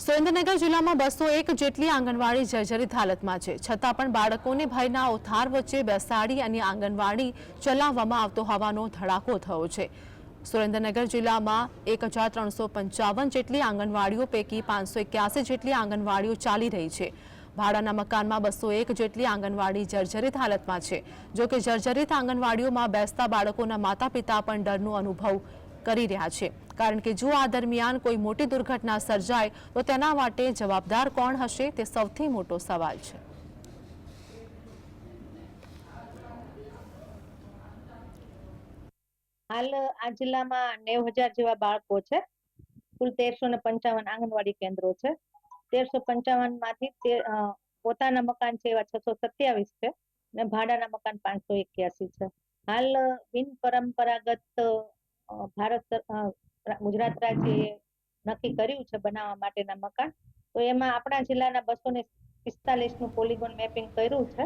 સુરેન્દ્રનગર જિલ્લામાં બસો એક જેટલી આંગણવાડી જર્જરિત હાલતમાં છે. છતાં પણ બાળકોને ભયના ઓથાર વચ્ચે બેસાડી અને આંગણવાડી ચલાવવામાં આવતો હોવાનો ધડાકો થયો છે. સુરેન્દ્રનગર જિલ્લામાં એક હજાર ત્રણસો પંચાવન જેટલી આંગણવાડીઓ પૈકી પાંચસો એક્યાસી જેટલી આંગણવાડીઓ ચાલી રહી છે. ભાડાના મકાનમાં બસો એક જેટલી આંગણવાડી જર્જરિત હાલતમાં છે. જોકે જર્જરિત આંગણવાડીઓમાં બેસતા બાળકોના માતા પિતા પણ ડરનો અનુભવ કરી રહ્યા છે. કારણ કે જો આ દરમિયાન કોઈ મોટી દુર્ઘટના સર્જાય, તો તેના માટે જવાબદાર કોણ હશે તે સૌથી મોટો સવાલ છે. હાલ આ જિલ્લામાં નેવ હજાર જેવા બાળકો છે. કુલ તેરસો ને પંચાવન આંગણવાડી કેન્દ્રો છે. તેરસો પંચાવનમાંથી પોતાના મકાન છે એવા છસો સત્યાવીસ છે. ને ભાડાના મકાન પાંચસો એક્યાસી છે. હાલ બિન પરંપરાગત ભારત ગુજરાત રાજ્યએ નક્કી કર્યું છે બનાવવા માટેના મકાન. તો એમાં આપણા જિલ્લાના બસો ને પિસ્તાલીસનું પોલીગોન મેપિંગ કર્યું છે.